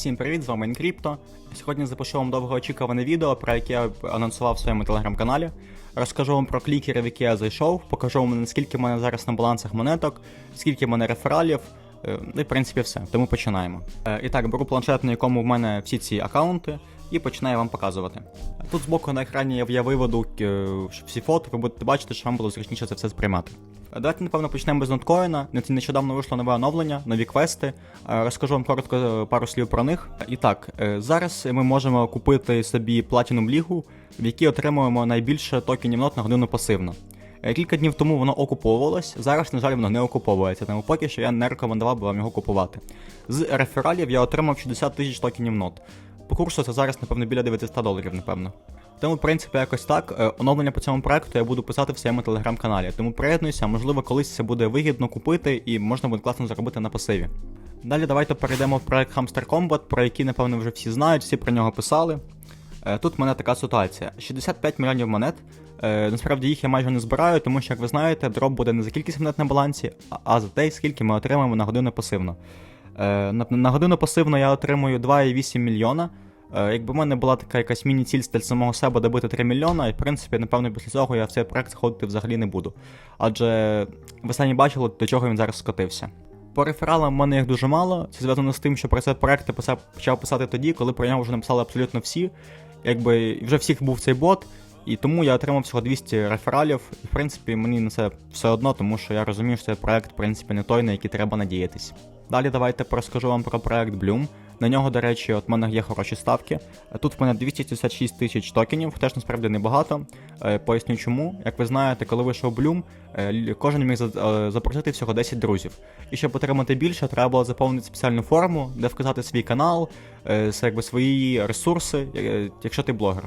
Всім привіт, з вами Інкріпто. Сьогодні запишу вам довгоочікуване відео, про яке я анонсував в своєму телеграм-каналі. Розкажу вам про клікери, в які я зайшов, покажу вам, наскільки в мене зараз на балансах монеток, скільки в мене рефералів, е, ну і в принципі все. Тому починаємо. Е, І так, беру планшет, на якому в мене всі ці аккаунти, і починаю вам показувати. Тут збоку на екрані я- виведу е, всі фото, ви будете бачити, що вам було зручніше це все сприймати. Е, Давайте, напевно, почнемо з ноткоїна. Нещодавно вийшло нове оновлення, нові квести. Е, Розкажу вам коротко пару слів про них. І так, зараз ми можемо купити собі Platinum Лігу, в якій отримуємо найбільше токенів нот на годину пасивно. Кілька днів тому воно окуповувалось, зараз, на жаль, воно не окуповується, тому поки що я не рекомендував би вам його купувати. З рефералів я отримав 60 тисяч токенів нот. По курсу це зараз, напевно, біля 900 доларів, напевно. Тому, в принципі, якось так. Е, Оновлення по цьому проекту я буду писати в своєму телеграм-каналі. Тому приєднуйся, можливо, колись це буде вигідно купити і можна буде класно заробити на пасиві. Далі давайте перейдемо в проект Hamster Combat, про який, напевно, вже всі знають, всі про нього писали. Е, Тут в мене така ситуація: 65 мільйонів монет. Е, Насправді їх я майже не збираю, тому що, як ви знаєте, дроп буде не за кількість монет на балансі, а- за те, скільки ми отримаємо на годину пасивно. На годину пасивно я отримую 2,8 мільйона. Е, Якби в мене була така якась міні-ціль для самого себе добити 3 мільйона, і в принципі, напевно, після цього я в цей проект заходити взагалі не буду. Адже ви самі бачили, до чого він зараз скотився. По рефералам в мене їх дуже мало. Це зв'язано з тим, що про цей проект я писав, почав писати тоді, коли про нього вже написали абсолютно всі. Якби вже всіх був цей бот, і тому я отримав всього 200 рефералів. І в принципі мені на це все одно, тому що я розумію, що цей проект в принципі не той, на який треба надіятись. Далі давайте розкажу вам про проект Bloom. На нього, до речі, от в мене є хороші ставки. Тут в мене 266 тисяч токенів, теж насправді небагато. Е, Поясню чому. Як ви знаєте, коли вийшов Bloom, е, кожен міг е, запросити всього 10 друзів. І щоб отримати більше, треба було заповнити спеціальну форму, де вказати свій канал, якби свої ресурси, якщо ти блогер.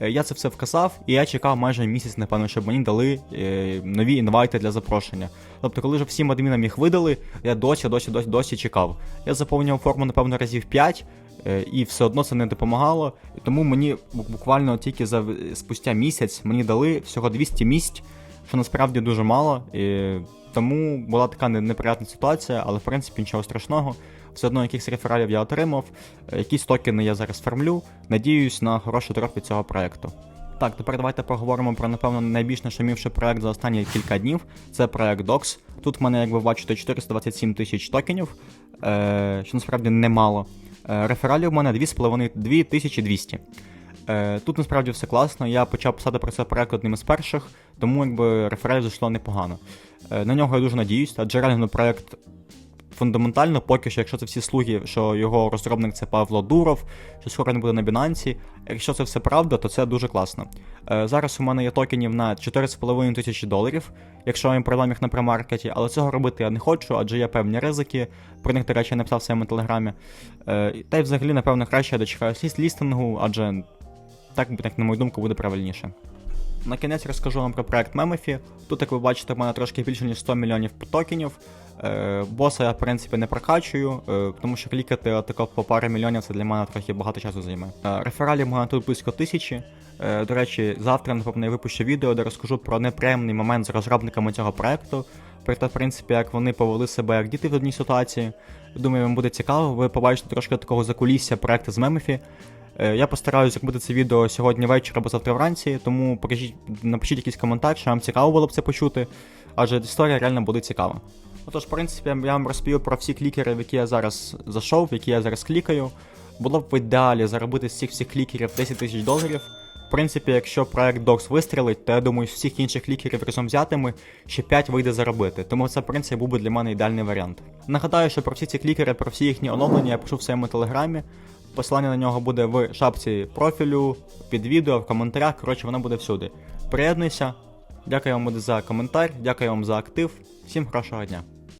Е, Я це все вказав, і я чекав майже місяць, напевно, щоб мені дали е, нові інвайти для запрошення. Тобто, коли вже всім адмінам їх видали, я досі, досі, досі, досі чекав. Я заповнював форму, напевно, разів 5, е, і все одно це не допомагало. Тому мені буквально тільки за спустя місяць мені дали всього 200 місць, що насправді дуже мало. І тому була така неприятна ситуація, але в принципі нічого страшного. Все одно якихось рефералів я отримав, е, якісь токени я зараз фармлю. Надіюсь на хороший дроп від цього проекту. Так, тепер давайте поговоримо про, напевно, найбільш нашумівший проект за останні кілька днів. Це проект Docs. Тут в мене, як ви бачите, 427 тисяч токенів, е, що насправді немало. Е, рефералів в мене 2,5 2200. Е, Тут насправді все класно. Я почав писати про цей проект одним із перших, тому якби рефералів зайшло непогано. На нього я дуже надіюсь, адже реально проект фундаментально, поки що, якщо це всі слуги, що його розробник це Павло Дуров, що скоро не буде на Binance, Якщо це все правда, то це дуже класно. Е, зараз у мене є токенів на 4,5 тисячі доларів, якщо я їм продам їх на премаркеті, але цього робити я не хочу, адже є певні ризики. Про них, до речі, я написав в своєму телеграмі. Е, та й взагалі, напевно, краще я дочекаюсь ліс- лістингу, адже так, на мою думку, буде правильніше. На кінець розкажу вам про проект Мемефі. Тут, як ви бачите, в мене трошки більше ніж 100 мільйонів токенів. Е, боса я, в принципі, не прокачую, е, тому що клікати отако по парі мільйонів це для мене трохи багато часу займе. Е, рефералів в мене тут близько тисячі. До речі, завтра, напевно, я випущу відео, де розкажу про неприємний момент з розробниками цього проекту. Про те, в принципі, як вони повели себе як діти в одній ситуації. Думаю, вам буде цікаво, ви побачите трошки такого закулісся проекту з Мемефі. Е, Я постараюся зробити це відео сьогодні ввечері або завтра вранці, тому покажіть, напишіть якийсь коментар, що вам цікаво було б це почути, адже історія реально буде цікава. Отож, в принципі, я вам розповів про всі клікери, в які я зараз зайшов, в які я зараз клікаю. Було б в ідеалі заробити з цих всіх клікерів 10 тисяч доларів. В принципі, якщо проект Docs вистрілить, то я думаю, з всіх інших клікерів разом взятими ще 5 вийде заробити. Тому це, в принципі, був би для мене ідеальний варіант. Нагадаю, що про всі ці клікери, про всі їхні оновлення я пишу в своєму телеграмі. Посилання на нього буде в шапці профілю, під відео, в коментарях. Коротше, воно буде всюди. Приєднуйся. Дякую вам за коментар, дякую вам за актив. Всім хорошого дня.